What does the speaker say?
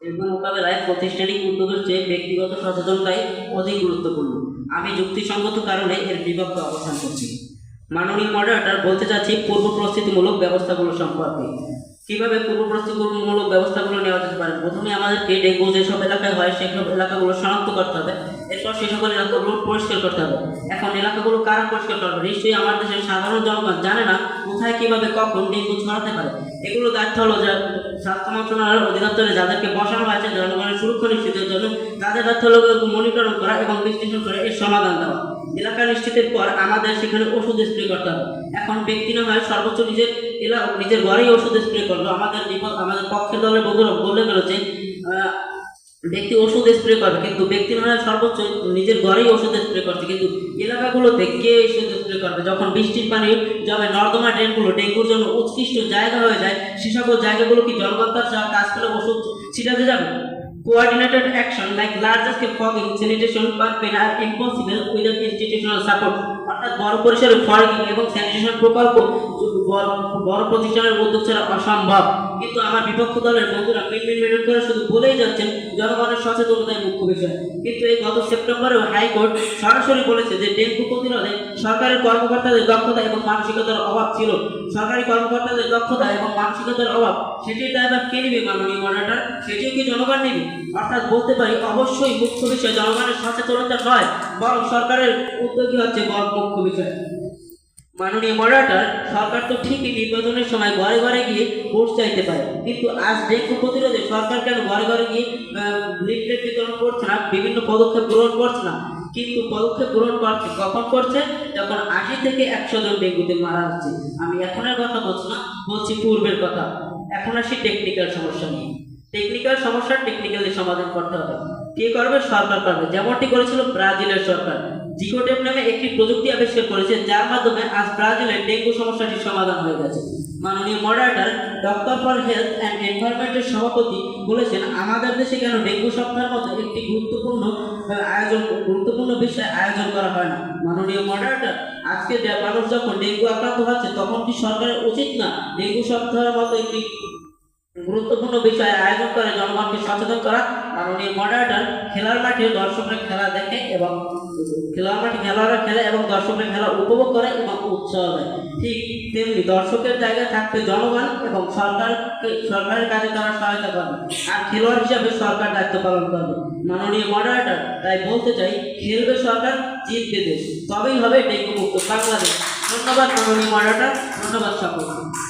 এগুলো মোকাবেলায় প্রাতিষ্ঠানিক উদ্যোগের চেয়ে ব্যক্তিগত সচেতনতাই অধিক গুরুত্বপূর্ণ। আমি যুক্তিসঙ্গত কারণে এর বিভক্ত অবস্থান করছি। মাননীয় মডারেটর বলতে চাচ্ছি পূর্ব প্রস্তুতিমূলক ব্যবস্থাগুলো সম্পর্কে। কীভাবে পূর্ব প্রস্তুতিমূলক ব্যবস্থাগুলো নেওয়া যেতে পারে? প্রথমে আমাদেরকে ডেঙ্গু যেসব এলাকায় হয় সেসব এলাকাগুলো শনাক্ত করতে হবে। এরপর সে সকল এলাকাগুলো পরিষ্কার করতে হবে। এখন এলাকাগুলো কারা পরিষ্কার করবে? নিশ্চয়ই আমার দেশের সাধারণ জনগণ জানে না কোথায়, কীভাবে, কখন ডেঙ্গু ছড়াতে পারে। এগুলো দায়িত্ব হলো যে স্বাস্থ্য মন্ত্রণালয়ের অধিদপ্তরে যাদেরকে বসানো হয়েছে জনগণের সুরক্ষা নিশ্চিতের জন্য তাদের হলো মনিটরিং করা এবং বিশ্লেষণ করে এর সমাধান দেওয়া। এলাকা নিশ্চিতের পর আমাদের সেখানে ওষুধ স্প্রে করতে হবে। এখন ব্যক্তি না হয় সর্বোচ্চ নিজের এলা নিজের ঘরেই ওষুধ স্প্রে করল। আমাদের বিপদ আমাদের পক্ষের দলের বন্ধুরা বলে গেল যে ব্যক্তি ওষুধ স্প্রে করবে, কিন্তু ব্যক্তি না হয় সর্বোচ্চ নিজের ঘরেই ওষুধ স্প্রে করছে। কিন্তু এলাকাগুলোতে কে ওষুধ স্প্রে করবে? যখন বৃষ্টির পানি জমে নর্দমা ড্রেনগুলো ডেঙ্গুর জন্য উৎকৃষ্ট জায়গা হয়ে যায়, সে সকল জায়গাগুলো কি জনগণ তার যা কাজ করে ওষুধ ছিটাতে যাবে? Coordinated action like large scale fogging, sanitation, pumping are impossible without institutional support. অর্থাৎ বড় পরিসরে ফগিং এবং স্যানিটেশন প্রকল্প বড় প্রতিষ্ঠানের উদ্যোগ ছাড়া অসম্ভব। কিন্তু আমার বিপক্ষ দলের বন্ধুরা মিনমিন মিনিট করে শুধু বলেই যাচ্ছেন, জনগণের সচেতনতাই মুখ্য বিষয়। কিন্তু এই গত সেপ্টেম্বরেও হাইকোর্ট সরাসরি বলেছে যে ডেঙ্গু প্রতিরোধে সরকারি কর্মকর্তাদের দক্ষতা এবং মানসিকতার অভাব ছিল। সরকারি কর্মকর্তাদের দক্ষতা এবং মানসিকতার অভাব সেটির দায়ভার কে নিবে মাননীয় মডারেটর? সেটিও কি জনগণ নিবে? অর্থাৎ বলতে পারি, অবশ্যই মুখ্য বিষয় জনগণের সচেতনতা নয়, বরং সরকারের উদ্যোগী হচ্ছে বড় মুখ্য বিষয়। মাননীয় মডারেটর, সরকার তো ঠিকই নির্বাচনের সময় ঘরে ঘরে গিয়ে ভোট চাইতে পারে। কিন্তু আজ ডেঙ্গু প্রতিরোধে সরকার কেন ঘরে ঘরে গিয়ে লিফলেট বিতরণ করছে না, বিভিন্ন পদক্ষেপ গ্রহণ করছে না? কিন্তু পদক্ষেপ গ্রহণ করছে, কখন করছে? যখন আশি থেকে একশো জন ডেঙ্গুতে মারা যাচ্ছে আমি এখনের কথা বলছি না, বলছি পূর্বের কথা। এখন আসি টেকনিক্যাল সমস্যা নিয়ে। টেকনিক্যাল সমস্যা টেকনিক্যালি সমাধান করতে হবে। কে করবে? সরকার করবে। যেমনটি করেছিল ব্রাজিলের সরকার। জিকোটেপ নামে একটি প্রযুক্তি আবিষ্কার করেছে যার মাধ্যমে আজ ব্রাজিলের ডেঙ্গু সমস্যাটির সমাধান হয়ে গেছে। মাননীয় moderator doctor for health and এনভায়রনমেন্টের সভাপতি বলেছেন, আমাদের দেশে কেন ডেঙ্গু সপ্তাহের মতো একটি গুরুত্বপূর্ণ, আয়োজন, গুরুত্বপূর্ণ বিষয় আয়োজন করা হয় না? মাননীয় মডারেটর আজকে মানুষ যখন ডেঙ্গু আক্রান্ত হচ্ছে, তখন কি সরকারের উচিত না ডেঙ্গু সপ্তাহের মতো একটি গুরুত্বপূর্ণ বিষয় আয়োজন করে জনগণকে সচেতন করা মাননীয় মডারেটর খেলার মাঠে দর্শকরা খেলা দেখে এবং খেলার মাঠে খেলোয়াড়রা খেলে এবং দর্শকরা খেলা উপভোগ করে এবং উৎসাহ দেয়। ঠিক তেমনি দর্শকের জায়গায় থাকতে জনগণ এবং সরকার সরকারের কাজে তারা সহায়তা করবে আর খেলোয়াড় হিসাবে সরকার দায়িত্ব পালন করবে মাননীয় মডারেটর তাই বলতে চাই, খেলবে সরকার, জিতবে দেশ। তবেই হবে ডেঙ্গু মুক্ত বাংলাদেশ। ধন্যবাদ মাননীয় মডারেটর ধন্যবাদ সকলকে।